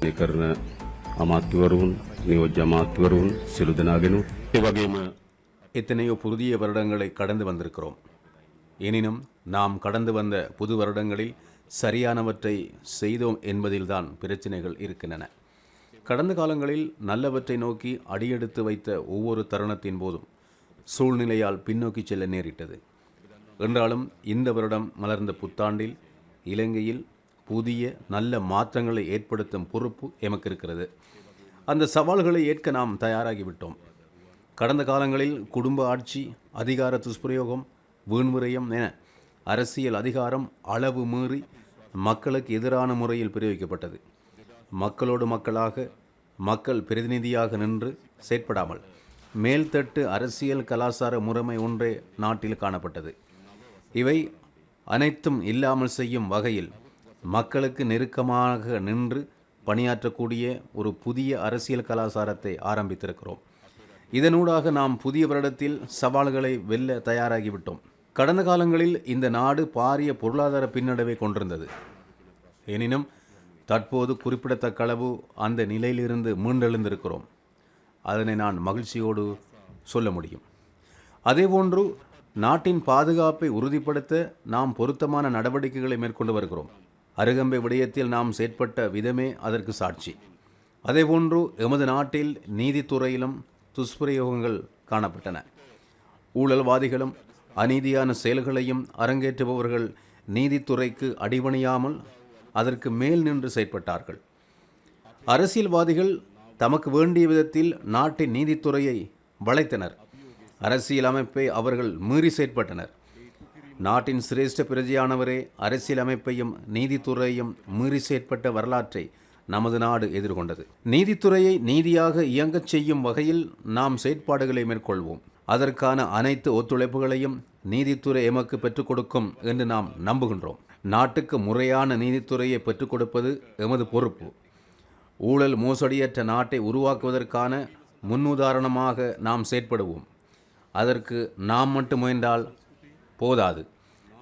මේ කරන අමාත්‍යවරුන් නියෝජ්‍ය අමාත්‍යවරුන් සිළු දෙනාගෙනුත් ඒ වගේම எத்தனையோ புதிய வருடங்களை கடந்து வந்திருக்கிறோம் எனினும் நாம் கடந்து வந்த புது வருடங்களில் சரியானவற்றை செய்தோம் என்பதில்தான் பிரச்சனைகள் இருக்கின்றன கடந்த காலங்களில் நல்லவற்றை நோக்கி அடியெடுத்து வைத்த ஒவ்வொரு தருணத்தின் போதும் சூழ்நிலையால் பின்னோக்கி செல்ல நேரிட்டது என்றாலும் இந்த வருடம் மலர்ந்த புத்தாண்டில் இலங்கையில் புதிய நல்ல மாற்றங்களை ஏற்படுத்தும் பொறுப்பு எமக்கு இருக்கிறது அந்த சவால்களை ஏற்க நாம் தயாராகிவிட்டோம். கடந்த காலங்களில் குடும்ப ஆட்சி அதிகார துஷ்பிரயோகம் வீண்விரயம் என அரசியல் அதிகாரம் அளவு மீறி மக்களுக்கு எதிரான முறையில் பிரயோகிக்கப்பட்டது. மக்களோடு மக்களாக மக்கள் பிரதிநிதியாக நின்று செயற்படாமல் மேல்தட்டு அரசியல் கலாச்சார முறைமை ஒன்றே நாட்டில் காணப்பட்டது. இவை அனைத்தும் இல்லாமல் செய்யும் வகையில் மக்களுக்கு நெருக்கமாக நின்று பணியாற்றக்கூடிய ஒரு புதிய அரசியல் கலாச்சாரத்தை ஆரம்பித்திருக்கிறோம். இதனூடாக நாம் புதிய வருடத்தில் சவால்களை வெல்ல தயாராகிவிட்டோம். கடந்த காலங்களில் இந்த நாடு பாரிய பொருளாதார பின்னடைவை கொண்டிருந்தது. எனினும் தற்போது குறிப்பிடத்தக்க அளவு அந்த நிலையிலிருந்து மீண்டெழுந்திருக்கிறோம். அதனை நான் மகிழ்ச்சியோடு சொல்ல முடியும். அதேபோன்று நாட்டின் பாதுகாப்பை உறுதிப்படுத்த நாம் பொருத்தமான நடவடிக்கைகளை மேற்கொண்டு வருகிறோம். அருகம்பை விடயத்தில் நாம் செயற்பட்ட விதமே அதற்கு சாட்சி. அதேபோன்று எமது நாட்டில் நீதித்துறையிலும் துஷ்பிரயோகங்கள் காணப்பட்டன. ஊழல்வாதிகளும் அநீதியான செயல்களையும் அரங்கேற்றுபவர்கள் நீதித்துறைக்கு அடிபணியாமல் அதற்கு மேல் நின்று செயற்பட்டார்கள். அரசியல்வாதிகள் தமக்கு வேண்டிய விதத்தில் நாட்டின் நீதித்துறையை வளைத்தனர். அரசியல் அமைப்பை அவர்கள் மீறி செயற்பட்டனர். நாட்டின் சிரேஷ்ட பிரஜையானவரே அரசியலமைப்பையும் நீதித்துறையும் நீதித்துறையையும் மீறி செயற்பட்ட வரலாற்றை நமது நாடு எதிர்கொண்டது. நீதித்துறையை நீதியாக இயங்கச் செய்யும் வகையில் நாம் செயற்பாடுகளை மேற்கொள்வோம். அதற்கான அனைத்து ஒத்துழைப்புகளையும் நீதித்துறை எமக்கு பெற்றுக் கொடுக்கும் என்று நாம் நம்புகின்றோம். நாட்டுக்கு முறையான நீதித்துறையை பெற்றுக் கொடுப்பது எமது பொறுப்பு. ஊழல் மோசடியற்ற நாட்டை உருவாக்குவதற்கான முன்னுதாரணமாக நாம் செயற்படுவோம். அதற்கு நாம் மட்டும் முயன்றால் போதாது.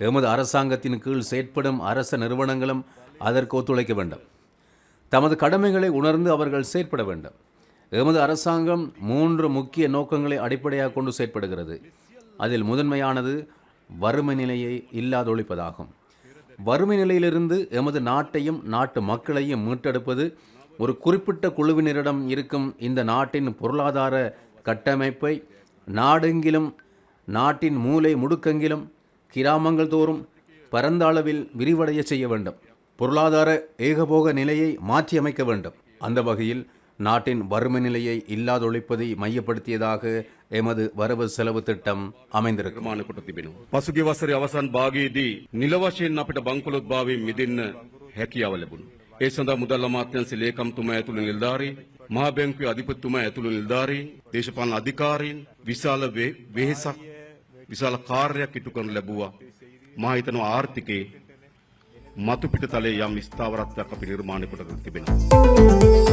எமது அரசாங்கத்தின் கீழ் செயற்படும் அரச நிறுவனங்களும் அதற்கு ஒத்துழைக்க வேண்டும். தமது கடமைகளை உணர்ந்து அவர்கள் செயற்பட வேண்டும். எமது அரசாங்கம் மூன்று முக்கிய நோக்கங்களை அடிப்படையாக கொண்டு செயற்படுகிறது. அதில் முதன்மையானது வறுமை நிலையை இல்லாதொழிப்பதாகும். வறுமை நிலையிலிருந்து எமது நாட்டையும் நாட்டு மக்களையும் மீட்டெடுப்பது ஒரு குறிப்பிட்ட குழுவினரிடம் இருக்கும் இந்த நாட்டின் பொருளாதார கட்டமைப்பை நாடெங்கிலும் நாட்டின் மூலை முடுக்கெங்கிலும் கிராமங்கள் தோறும் பரந்த அளவில் விரிவடைய செய்ய வேண்டும் பொருளாதார ஏகபோக நிலையை மாற்றியமைக்க வேண்டும் அந்த வகையில் நாட்டின் வறுமை நிலையை இல்லாதொழிப்பதை மையப்படுத்தியதாக எமது வரவு செலவு திட்டம் அமைந்திருக்கும் නිර්මාණ කොට තිබෙනවා. පසුගිය වසරේ අවසන් භාගයේදී නිල වශයෙන් අපිට බංකොලොත් භාවයෙන් මිදෙන්න හැකියාව ලැබුණා. ඒ සඳහා මුදල් අමාත්‍යාංශ ලේකම්තුමා ඇතුළු නිලධාරීන්, මහා බැංකුවේ අධිපතිතුමා ඇතුළු නිලධාරීන්, දේශපාලන අධිකාරීන් විශාල වේ- වෙහෙසක් විශාල කාර්යයක් ඉටු කරනු ලැබුවා. මා හිතනවා ආර්ථිකයේ මතු පිටතලේ යම් ස්ථාවරත්වයක් අපි නිර්මාණය කොට තිබෙනවා.